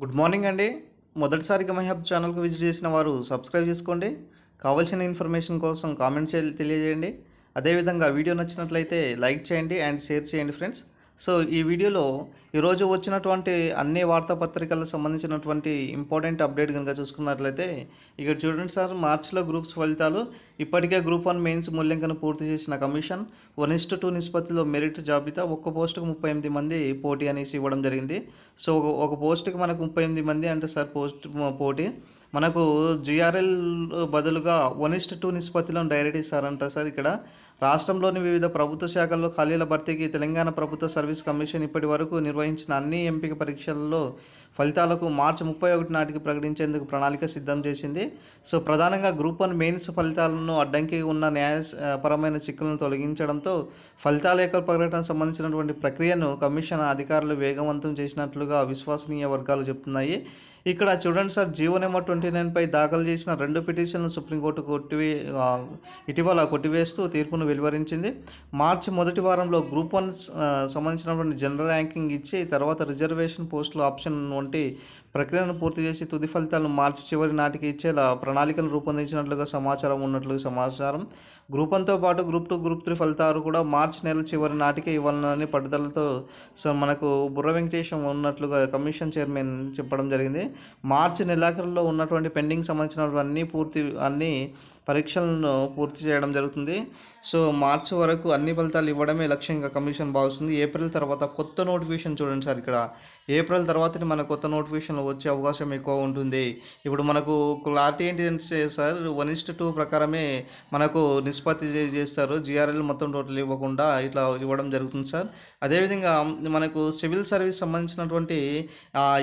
Good morning అండి. మొదటిసారిగా my hub ఛానల్కు విజిట్ చేసిన వారు సబ్స్క్రైబ్ చేసుకోండి. కావాల్సిన ఇన్ఫర్మేషన్ కోసం కామెంట్ చేయాలి తెలియజేయండి. అదేవిధంగా వీడియో నచ్చినట్లయితే లైక్ చేయండి అండ్ షేర్ చేయండి ఫ్రెండ్స్. సో ఈ వీడియోలో ఈరోజు వచ్చినటువంటి అన్ని వార్తాపత్రికలకు సంబంధించినటువంటి ఇంపార్టెంట్ అప్డేట్ కనుక చూసుకున్నట్లయితే ఇక్కడ చూడండి సార్ మార్చిలో గ్రూప్స్ ఫలితాలు ఇప్పటికే గ్రూప్ వన్ మెయిన్స్ మూల్యాంకనం పూర్తి చేసిన commission one is to two నిష్పత్తిలో మెరిట్ జాబితా ఒక్క పోస్టుకు ముప్పై ఎనిమిది మంది పోటీ అనేసి ఇవ్వడం జరిగింది. సో ఒక పోస్టుకి మనకు ముప్పై ఎనిమిది మంది అంటే సార్ పోస్ట్ పోటీ. మనకు జిఆర్ఎల్ బదులుగా వన్ ఇస్ట్ టూ నిష్పత్తిలో డైరెక్ట్ ఇస్తారంట సార్ ఇక్కడ. రాష్ట్రంలోని వివిధ ప్రభుత్వ శాఖల్లో ఖాళీల భర్తీకి తెలంగాణ ప్రభుత్వ సర్వీస్ కమిషన్ ఇప్పటి వరకు నిర్వహించిన అన్ని ఎంపిక పరీక్షల్లో ఫలితాలకు మార్చి ముప్పై ఒకటి నాటికి ప్రకటించేందుకు ప్రణాళిక సిద్ధం చేసింది. సో ప్రధానంగా గ్రూప్ వన్ మెయిన్స్ ఫలితాలను అడ్డంకి ఉన్న న్యాయపరమైన చిక్కులను తొలగించడంతో ఫలితాల యొక్క ప్రకటన సంబంధించినటువంటి ప్రక్రియను కమిషన్ అధికారులు వేగవంతం చేసినట్లుగా విశ్వసనీయ వర్గాలు చెప్తున్నాయి. ఇక్కడ చూడండి సార్ జీవో నెంబర్ ట్వంటీ నైన్పై దాఖలు చేసిన రెండు పిటిషన్లు సుప్రీంకోర్టు కొట్టివే ఇటీవల కొట్టివేస్తూ తీర్పును వెలువరించింది. మార్చి మొదటి వారంలో గ్రూప్ వన్ సంబంధించినటువంటి జనరల్ ర్యాంకింగ్ ఇచ్చి తర్వాత రిజర్వేషన్ పోస్టుల ఆప్షన్ వంటి ప్రక్రియను పూర్తి చేసి తుది ఫలితాలను మార్చి చివరి నాటికి ఇచ్చేలా ప్రణాళికలు రూపొందించినట్లుగా సమాచారం ఉన్నట్లుగా సమాచారం. గ్రూప్ వన్తో పాటు గ్రూప్ టూ గ్రూప్ త్రీ ఫలితాలు కూడా మార్చి నెల చివరి నాటికి ఇవ్వాలని పట్టుదలతో సో మనకు బుర్ర వెంకటేశం ఉన్నట్లుగా కమిషన్ చైర్మన్ చెప్పడం జరిగింది. మార్చి నెలాఖరులో ఉన్నటువంటి పెండింగ్ సంబంధించినటువంటి అన్ని పూర్తి అన్ని పరీక్షలను పూర్తి చేయడం జరుగుతుంది. సో మార్చి వరకు అన్ని ఫలితాలు ఇవ్వడమే లక్ష్యంగా కమిషన్ భావిస్తుంది. ఏప్రిల్ తర్వాత కొత్త నోటిఫికేషన్ చూడండి సార్ ఇక్కడ. ఏప్రిల్ తర్వాత మన కొత్త నోటిఫికేషన్ వచ్చే అవకాశం ఎక్కువ ఉంటుంది. ఇప్పుడు మనకు క్లారిటీ ఏంటి అంటే సార్ వన్ ఇస్ట్ టూ ప్రకారమే మనకు నిష్పత్తి చేస్తారు. జిఆర్ఎల్ మొత్తం టోటల్ ఇవ్వకుండా ఇట్లా ఇవ్వడం జరుగుతుంది సార్. అదేవిధంగా మనకు సివిల్ సర్వీస్ సంబంధించినటువంటి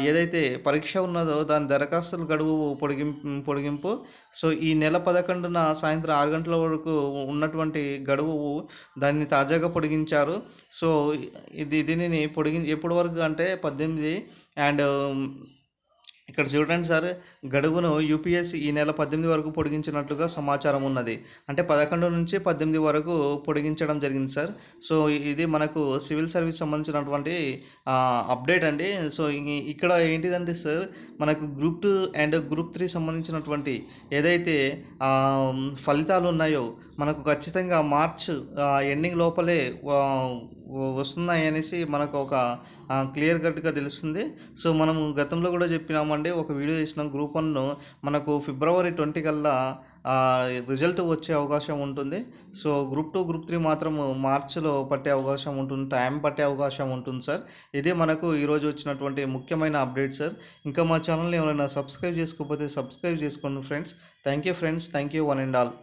ఏదైతే పరీక్ష ఉన్నదో దాని దరఖాస్తుల గడువు పొడిగింపు పొడిగింపు. సో ఈ నెల పదకొండున సాయంత్రం ఆరు గంటల వరకు ఉన్నటువంటి గడువు దాన్ని తాజాగా పొడిగించారు. సో ఇది దీనిని పొడిగి ఎప్పటి వరకు అంటే పద్దెనిమిది అండ్ ఇక్కడ చూడండి సార్ గడువును యూపీఎస్సీ ఈ నెల పద్దెనిమిది వరకు పొడిగించినట్లుగా సమాచారం ఉన్నది. అంటే పదకొండు నుంచి పద్దెనిమిది వరకు పొడిగించడం జరిగింది సార్. సో ఇది మనకు సివిల్ సర్వీస్ సంబంధించినటువంటి అప్డేట్ అండి. సో ఇక్కడ ఏంటిదంటే సార్ మనకు group two and group three సంబంధించినటువంటి ఏదైతే ఫలితాలు ఉన్నాయో మనకు ఖచ్చితంగా మార్చ్ ఎండింగ్ లోపలే వస్తున్నాయి అనేసి మనకు ఒక క్లియర్ కట్గా తెలుస్తుంది. సో మనము గతంలో కూడా చెప్పినామండి ఒక వీడియో చేసినాం గ్రూప్ వన్ను మనకు ఫిబ్రవరి ట్వంటీ కల్లా రిజల్ట్ వచ్చే అవకాశం ఉంటుంది. So group two group three మాత్రం మార్చిలో పట్టే అవకాశం ఉంటుంది టైం పట్టే అవకాశం ఉంటుంది సార్. ఇదే మనకు ఈరోజు వచ్చినటువంటి ముఖ్యమైన అప్డేట్ సార్. ఇంకా మా ఛానల్ని ఎవరైనా సబ్స్క్రైబ్ చేసుకోకపోతే సబ్స్క్రైబ్ చేసుకోండి friends. Thank you friends. Thank you one and all.